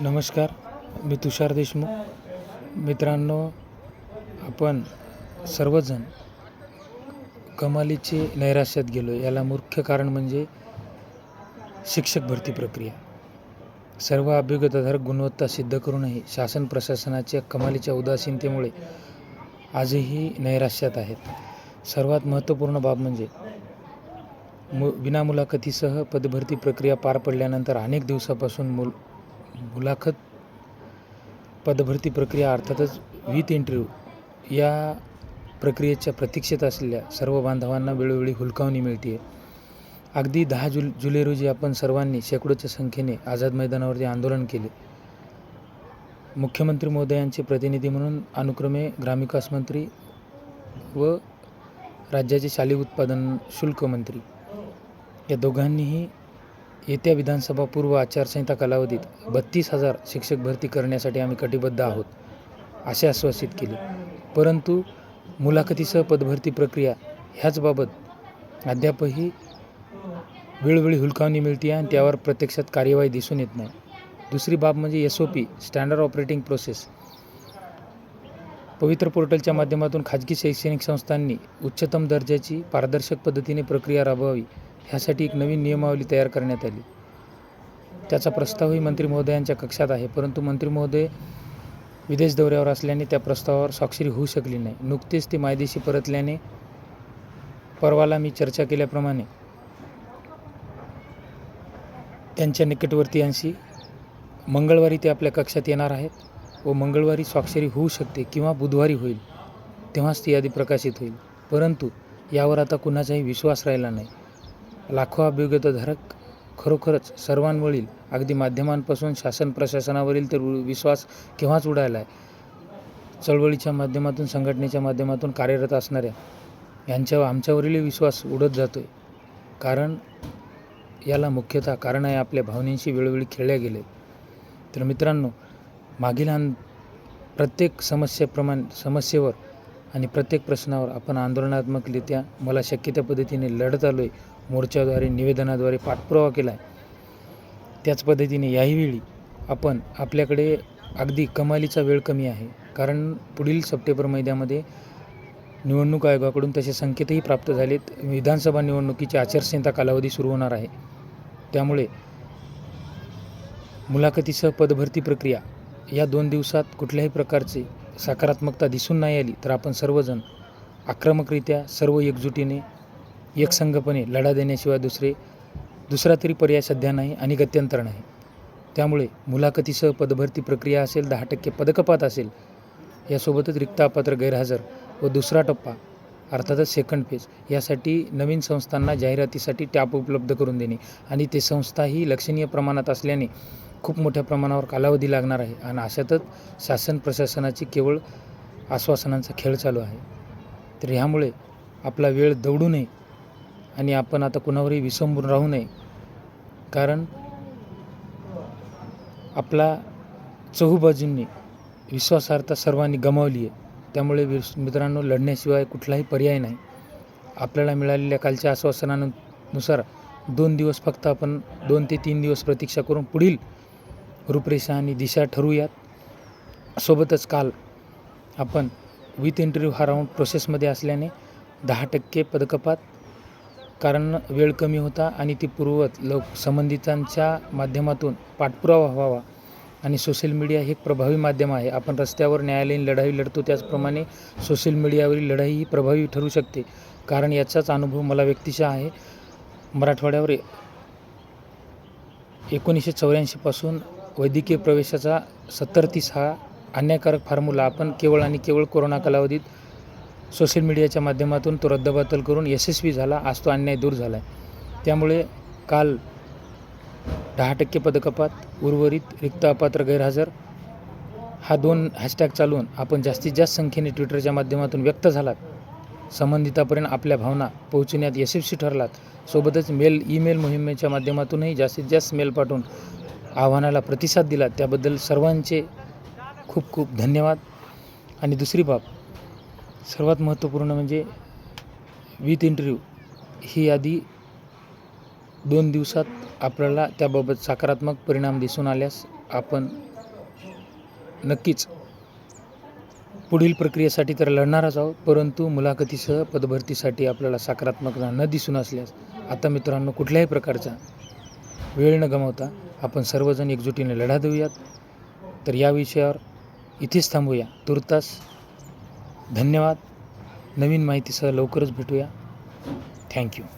नमस्कार मी तुषार देशमुख. मित्रांनो आपण सर्वजण कमालीचे नैराश्यात गेलो. याला मुख्य कारण म्हणजे शिक्षक भरती प्रक्रिया. सर्व अभियोग्यताधारक गुणवत्ता सिद्ध करूनही शासन प्रशासनाच्या कमालीच्या उदासीनतेमुळे आजही नैराश्यात आहेत. सर्वात महत्त्वपूर्ण बाब म्हणजे मु विनामुलाखतीसह पदभरती प्रक्रिया पार पडल्यानंतर अनेक दिवसापासून मुल मुलाखत पदभरती प्रक्रिया अर्थातच विथ इंटरव्ह्यू या प्रक्रियेच्या प्रतीक्षेत असलेल्या सर्व बांधवांना वेळोवेळी हुलकावणी मिळते अगदी दहा जुल जुलै रोजी आपण सर्वांनी शेकडोच्या संख्येने आझाद मैदानावरती आंदोलन केले. मुख्यमंत्री महोदयांचे प्रतिनिधी म्हणून अनुक्रमे ग्रामविकास मंत्री व राज्याचे शालेय उत्पादन शुल्क मंत्री. या दोघांनीही येत्या विधानसभा पूर्व आचारसंहिता कालावधीत बत्तीस हजार शिक्षक भरती करण्यासाठी आम्ही कटिबद्ध आहोत असे आश्वासित केले. परंतु मुलाखतीसह पदभरती प्रक्रिया ह्याचबाबत अद्यापही वेळोवेळी हुलकावणी मिळते आणि त्यावर प्रत्यक्षात कार्यवाही दिसून येत नाही. दुसरी बाब म्हणजे S O P standard operating process Pavitra पोर्टलच्या माध्यमातून खाजगी शैक्षणिक संस्थांनी उच्चतम दर्जाची पारदर्शक पद्धतीने प्रक्रिया राबवावी. ह्यासाठी एक नवीन नियमावली तयार करण्यात आली. त्याचा प्रस्तावही मंत्री महोदयांच्या कक्षात आहे परंतु मंत्री महोदय विदेश दौऱ्यावर असल्याने त्या प्रस्तावावर स्वाक्षरी होऊ शकली नाही. नुकतेच ते मायदेशी परतल्याने परवाला मी चर्चा केल्याप्रमाणे त्यांच्या निकटवर्तीयांशी मंगळवारी ते आपल्या कक्षात येणार आहेत व मंगळवारी स्वाक्षरी होऊ शकते किंवा बुधवारी होईल तेव्हाच ती यादी प्रकाशित होईल. परंतु यावर आता कुणाचाही विश्वास राहिला नाही. लाखो अभियोग्यताधारक खरोखरच सर्वांवरील अगदी माध्यमांपासून शासन प्रशासनावरील तर विश्वास केव्हाच उडाला आहे चळवळीच्या माध्यमातून संघटनेच्या माध्यमातून कार्यरत असणाऱ्या यांच्यावर आमच्यावरील विश्वास उडत जातो आहे कारण याला मुख्यतः कारण आहे आपल्या भावनेशी वेळोवेळी खेळल्या गेले. तर मित्रांनो मागील प्रत्येक समस्येप्रमाणे समस्येवर आणि प्रत्येक प्रश्नावर आपण आंदोलनात्मकरित्या मला शक्य त्या पद्धतीने लढत आलो आहे मोर्चाद्वारे निवेदनाद्वारे पाठपुरावा केला आहे त्याच पद्धतीने याही वेळी आपण आपल्याकडे अगदी कमालीचा वेळ कमी आहे. कारण पुढील सप्टेंबर महिन्यामध्ये निवडणूक आयोगाकडून तसे संकेतही प्राप्त झालेत. विधानसभा निवडणुकीची आचारसंहिता कालावधी सुरू होणार आहे. त्यामुळे मुलाखतीसह पदभरती प्रक्रिया या दोन दिवसात कुठल्याही प्रकारचे सकारात्मकता दिसून नाही आली तर आपण सर्वजण आक्रमकरित्या सर्व एकजुटीने एकसंघपणे लढा देण्याशिवाय दुसरे दुसरा तरी पर्याय सध्या नाही आणि गत्यंतर नाही. त्यामुळे मुलाखतीसह पदभरती प्रक्रिया असेल दहा टक्के पदकपात असेल यासोबतच रिक्तापात्र गैरहजर व दुसरा टप्पा अर्थातच सेकंड फेज यासाठी नवीन संस्थांना जाहिरातीसाठी टॅप उपलब्ध करून देणे. आणि ते संस्थाही लक्षणीय प्रमाणात असल्याने खूप मोठ्या प्रमाणावर कालावधी लागणार आहे आणि अशातच शासन प्रशासनाची केवळ आश्वासनांचा खेळ चालू आहे. तर ह्यामुळे आपला वेळ दौडू नये आणि आपण आता कुणावरही विसंबून राहू नये. कारण आपला चहूबाजूंनी विश्वासार्हता सर्वांनी गमावली आहे. त्यामुळे विस मित्रांनो लढण्याशिवाय कुठलाही पर्याय नाही. आपल्याला मिळालेल्या कालच्या आश्वासनानुसार दोन दिवस फक्त आपण दोन ते तीन दिवस प्रतीक्षा करून पुढील रूपरेषा आणि दिशा ठरवूयात. सोबतच काल आपण विथ इंटरव्ह्यू हा राऊंड प्रोसेसमध्ये असल्याने दहा टक्के पदकपात कारण वेळ कमी होता आणि ती पूर्वत लोक संबंधितांच्या माध्यमातून पाठपुरावा व्हावा आणि सोशल मीडिया हे एक प्रभावी माध्यम आहे. आपण रस्त्यावर न्यायालयीन लढाई लढतो त्याचप्रमाणे सोशल मीडियावरील लढाई ही प्रभावी ठरू शकते. कारण याचाच अनुभव मला व्यक्तिशः आहे. मराठवाड्यावर एकोणीसशे चौऱ्याऐंशीपासून वैद्यकीय प्रवेशाचा सत्तर तीस हा अन्यायकारक फॉर्म्युला आपण केवळ आणि केवळ कोरोना कालावधीत सोशल मीडियाच्या माध्यमातून तो रद्दबातल करून यशस्वी झाला आज तो अन्याय दूर झाला आहे त्यामुळे काल दहा टक्के पदकपात उर्वरित रिक्त अपात्र गैरहजर हा दोन हॅशटॅग चालवून आपण जास्तीत जास्त संख्येने ट्विटरच्या माध्यमातून व्यक्त झालात. संबंधितापर्यंत आपल्या भावना पोहोचण्यात यशस्वी ठरलात. सोबतच मेल ईमेल मोहिमेच्या माध्यमातूनही जास्तीत जास्त मेल पाठवून आव्हानाला प्रतिसाद दिला त्याबद्दल सर्वांचे खूप खूप धन्यवाद. आणि दुसरी बाब सर्वात महत्त्वपूर्ण म्हणजे विथ इंटरव्ह्यू. ही यादी दोन दिवसात आपल्याला त्याबाबत सकारात्मक परिणाम दिसून आल्यास आपण नक्कीच पुढील प्रक्रियेसाठी तर लढणारच आहोत परंतु मुलाखतीसह पदभरतीसाठी आपल्याला सकारात्मकता न दिसून असल्यास आता मित्रांनो कुठल्याही प्रकारचा वेळ न गमावता आपण सर्वजण एकजुटीने लढा देऊयात. तर या विषयावर इथेच थांबूया. तुर्तास धन्यवाद. नवीन माहितीसह लवकरच भेटूया. थँक्यू.